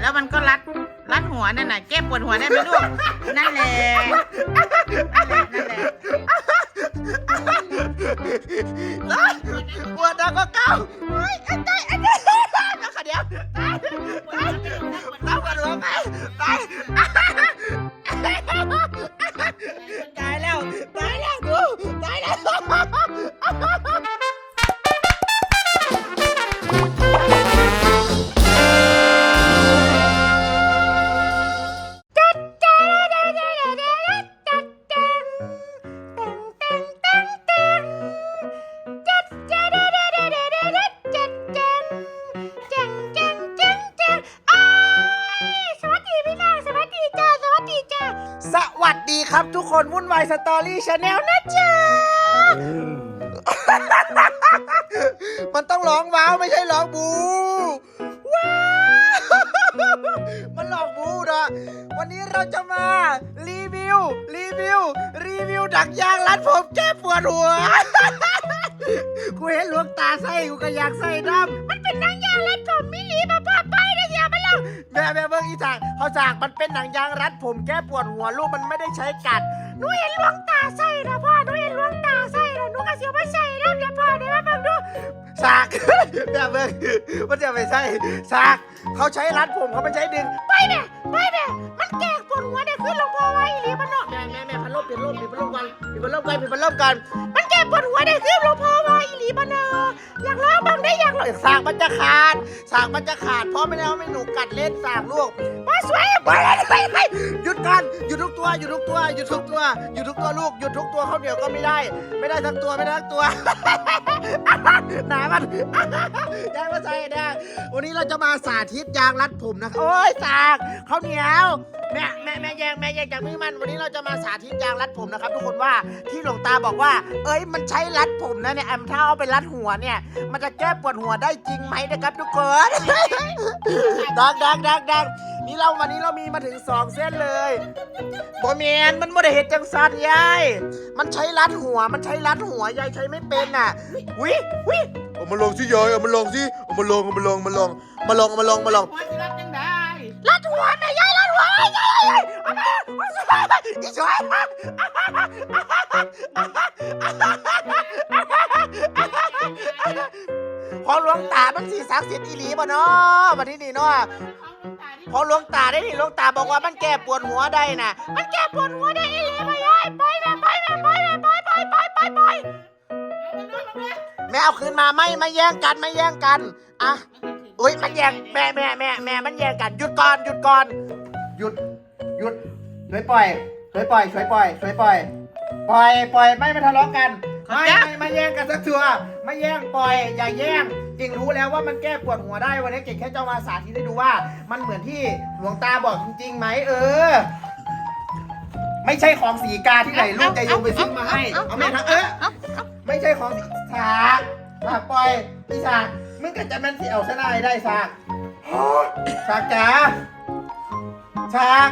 แล้วมันก็รัดรัดหัวนั่นน่ะแก้ปวดหัวได้ไหมลูกนั่นแหละนั่นแหละนั่นแหละปวดดังก็เก้าเฮ้ยอันใดอันใด วัสดีครับทุกคนวุ่นวายสตอรี่ชาแนลนะจ๊ะ มันต้องร้องว้าวไม่ใช่ร้องบู ว้าว มันหลอกบูนะวันนี้เราจะมา รีวิว รีวิว รีวิวดักยางรัดผมแก้ปวดหัว กูเห็นหลวงตาใส่กูก็อยากใส่ดำมันเป็นหนัง แม่แม่เบิ้งอีสากเขาสากมันเป็นหนังยางรัดผมแก้ปวดหัวลูกมันไม่ได้ใช้กัดหนูเห็นหลวงตาใส่นะพ่อหนูเห็นหลวงตาใส่นะหนูก็เสียวมาใส่นะเดี๋ยวพ่อเดี๋ยวมาเบิ่งดูสากแม่เบิ่งมันจะไม่ใช่สากเขาใช้รัดผมเขาไม่ใช้ดึง ไปแม่ไปแม่มันแก้ปวดหัวเนี่ยขึ้นลงพอไว้อีหลีมันเนาะแม่แม่แม่พัดลมปิดลมปิดพัดลมก่อนปิดพัดลมก่อนปิดพัดลมก่อนมันแก้ปวดหัวเนี่ยขึ้นลงพอไว้อีหลีมันเนาะอยากร้องบ้าง ได้อยากร้อสากมันจะขาดสากมันจะขาดเพราะไม่แล้วไม่หนูกัดเล่นสากลูกมาสวยไปไปไปหยุดก่อนหยุดทุกตัวหยุดทุกตัวหยุดทุกตัวหยุดทุกตัวลูกหยุดทุกตัวเขาวเหนียวก็ไม่ได้ ไม่ได้ทั้งตัวไม่ได้ทั้งตัวหนามันยางมาใส่แดงวันนี้เราจะมาสาธิตยางรัดผมนะครับโอ้ยสากข้าวเหนียวแม่แม่แม่แยงแม่แยงจากมือมัน วันนี้เราจะมาสาธิตยางรัดผมนะครับ ทุกคนว่าที่หลวงตาบอกว่า เอ้ยมันใช้รัดผมนะเนี่ยแอมถ้าเอาไปรัดหัวเนี่ย มันจะแก้ปวดหัวได้จริงไหมนะครับทุกคนดังดังดังดังนี่เราวันนี้เรามีมาถึงสองเส้นเลยบอเมียนมันไม่ได้เห็นจังสันยาย มันใช้รัดหัว มันใช้รัดหัวยายใช้ไม่เป็นน่ะวิวิเอามาลองสิยายเอามาลองสิเอามาลองเอามาลองมาลองมาลองเอามาลองมาลองหัวสิรัดจังได้รัดหัวนะยายรัดหัวยายยายเอามาเอาสวย อีสวยพอหลวงตามันสีศักดิ์สิทธิ์อีหลีบ่เนาะมาที่นี่เนาะพอหลวงตาได้ที่หลวงตาบอกว่ามันแก้ปวดหัวได้น่ะ มันแก้ปวดหัวได้อีหลีไปยายไปแม่ไปแม่ไปแม่ไปไปไปไปไปแม่เอาคืนมาไม่ไม่แย่งกันไม่แย่งกันอะอุ้ยมันแย่งแม่แม่แม่แม่มันแย่งกันหยุดก่อนหยุดก่อนหยุดหยุดช่วยปล่อยช่วยปล่อยช่วยปล่อยช่วยปล่อย ปล่อยปล่อยไม่มาทะเลาะกัน ไม่ไม่ไม่แย่งกันสักตัวไม่แย่งปล่อย อย่าแย่งเก่งรู้แล้วว่ามันแก้ปวดหัวได้วันนี้เก่งแค่จะมาสาธิตให้ดูว่า มันเหมือนที่หลวงตาบอกจริงๆไหมเออ ไม่ใช่ของสีกาที่ไหนลูกจะโยงไปซื้อมาให้เอาแม่ทักเออไม่ใช่ของสีสากสากปล่อยพี่สากมึงก็จะแม่นสีเอาชนะให้ได้สากสากจ๋าสาก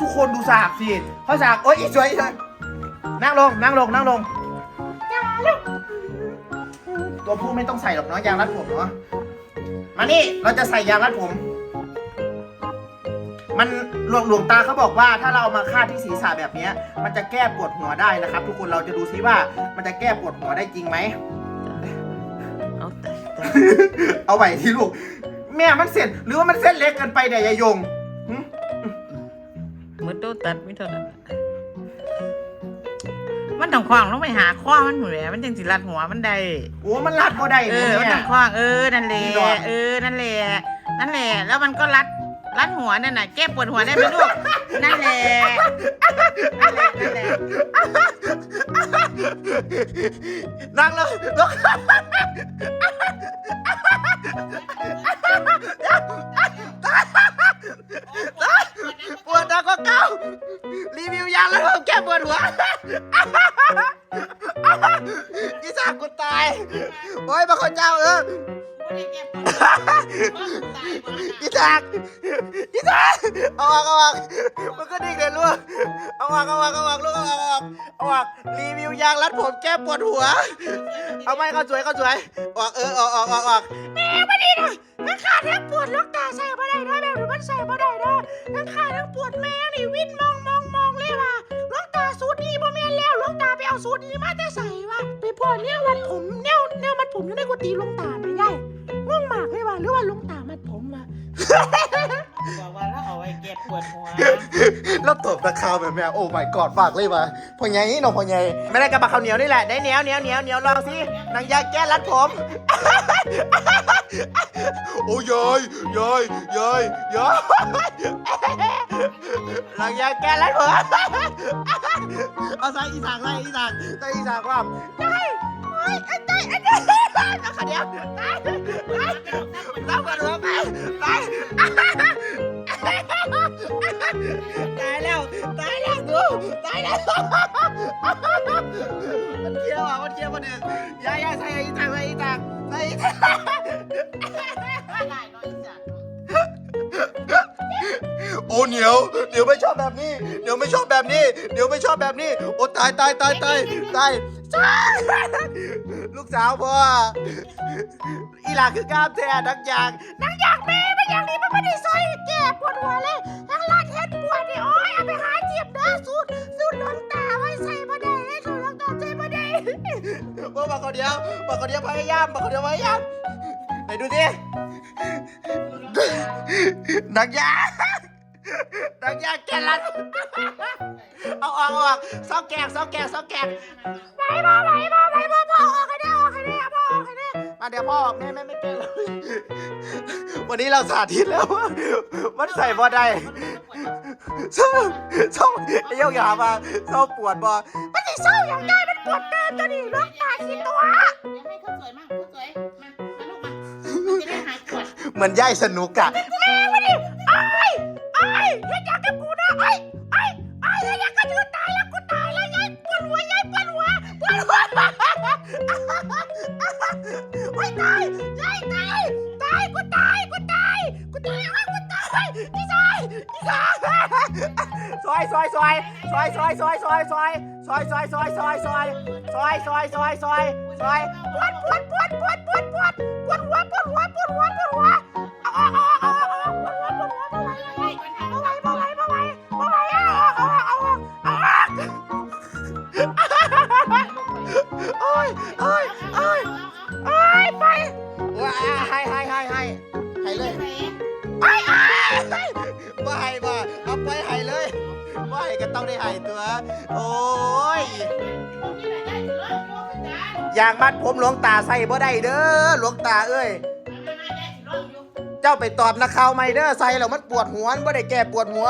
ทุกคนดูสากสิเพราะสากโอ๊ยอีสวยอีสวยนั่งลงนั่งลงนั่งลงจ้าลูก ตัวผู้ไม่ต้องใส่หรอกเนาะยางรัดผมเนาะมานี่เราจะใส่ยางรัดผม มันหลวงหลวงตาเขาบอกว่าถ้าเราเอามาคาดที่ศีรษะแบบเนี้ยมันจะแก้ปวดหัวได้นะครับ ทุกคนเราจะดูซิว่ามันจะแก้ปวดหัวได้จริงไหมเอาแต่แต่เอาไว้ที่ลูก แม่มันเสร็จหรือว่ามันเส้นเล็กเกินไปเดี๋ยวยายงหึมือโตตัดไม่เท่านั้นน่ะ มันต้องคว้างลงไปหาข้อมันหัวแหละมันจังสิรัดหัวมันได้โอ้มันรัดก็ได้เอเนี่ยอมันต้องคว้างเออนั่นแหละนี่ดอกเออนั่นแหละนั่นแหละแล้วมันก็รัดรัดหัวนั่นน่ะแก้ปวดหัวได้ไหมลูกนั่นแหละนั่นแหละนั่นแหละนั่งเลยลุกปวดดังก็เก้ารีวิวยางแล้วผมแก้ปวดหัว อ้ยมาคนเจ้าเอออีสากอีสากเอาออกเอาออกมันก็ดิ่งเลยลูกเอาออกเอาออกเอาออกลูกเอาออกเอาออกเอาออกรีวิวยางรัดผมแก้ปวดหัว เอาไม่เขาสวยเขาสวยออกเออออกออกออกออกแม่ไม่ดีนะมันขาดแทบปวดลูกตาใส่ไม่ได้ด้วยแบบมันใส่บ่ได้เด้อทั้งขาทั้งปวดแม่นี่วิ่นมองมองมองเลยว่ะหลวงตาสูตรนี้บ่แม่นแล้วหลวงตาไปเอาสูตรนี้มาแต่ใส่ว่ะไปพ่อเนี่ยวันผมแนวแนวมัดผมอยู่ ในกุฏิหลวงตาไม่ได้งงมากเลยว่ะหรือว่าหลวงตามัดผมว่ะบอกว่าเราเอาไว้เก็บปวดหัวแล้วตบตะคาวแบบแม่โอ้ my god ฝากเลยว่ะพ่อใหญ่น้องพ่อใหญ่ไม่ได้กระบะข้าวเหนียวนี่แหละ ได้เหนียวเหนียวเหนียวเหนียวลองสินางยาแก้รัดผม โอ้ยายยายยายยายนางยาแก้รัดผม เอาใส่อีสานใส่อีสานใส่อีสานว่า ได้เฮ้ย อันใดอันใดแล้วขาวเหนียวได้ได้รับกันหัวไปไปตายแล้วตายแล้วดูตายแล้วมันเคี้ยวอะมันเคี้ยวมาหนึ่งยายยายใส่อีสานใส่อีสานใส่อีสานได้น้อยจัดโอ้เหนียวเหนียวไม่ชอบแบบนี้เหนียวไม่ชอบแบบนี้เหนียวไม่ชอบแบบนี้ โอ้ตายตายตายตายตาย ลูกสาวพ่อ อีหลาคือกล้ามแท้นักยางนักยางแม่ไม่อย่างนี้มันไม่ได้ซอยแก่ปวดหัวเลยทั้งลาดเฮ็ดปวดนี่โอ้ยเอาไปหาเจียบเด้อสูตรสูตรหลงตาไว้ใส่บ่ได้เลยสูตรลงตาใส่บ่ได้บ่บอกคนเดียวบอกคนเดียวพยายามบอกคนเดียวพยายามไหนดูดินักยางนักยางแกนลันเอาออกเอาออกซอกแกงซอกแกงซอกแกงไหนพ่อไหนพ่อไหนพ่อพ่อออกให้ได้ออกให้ได้พ่อออกให้ได้มาเดี๋ยวพ่อออกแม่แม่ไม่เก่งแล้ววันนี้เราสาธิตแล้วว่ามันใส่บ่ได้เศร้าเศร้าไอ้เหี้ยอยามาเศร้าปวดบ่มันสิเศร้าอย่างได้มันปวดเดินตัวนี้ลูกตาขี้ตัว เดี๋ยวให้เข้าสวยมั่งข้าสวยมามาลูกมาจะได้หายปวด เหมือนย่ายสนุกอะ ไอ้อย่ายกกับกูตายแล้วกูตายแล้วยายปวดหัวยายปวดหัวปวดหัวโอ้ยตายตายตายตายกูตายกูตายกูตายอ้าวกูตายอีสายอีสายซอยซอยซอยซอยซอยซอยซอยซอยซอยซอยซอยซอยซอยซอยซอยซอยซอยซอยปวดปวดปวดปวดปวดปวดปวดหัวปวดหัวปวดหัวปวดหัว ก็ต้องได้หายตัว โอ้ยอย่างมัดผมหลวงตาใส่บ่ได้เด้อหลวงตาเอ้ยเจ้าไปตอบนักข่าวไหมเด้อใส่แล้วมันปวดหัวบ่ได้แก่ปวดหัว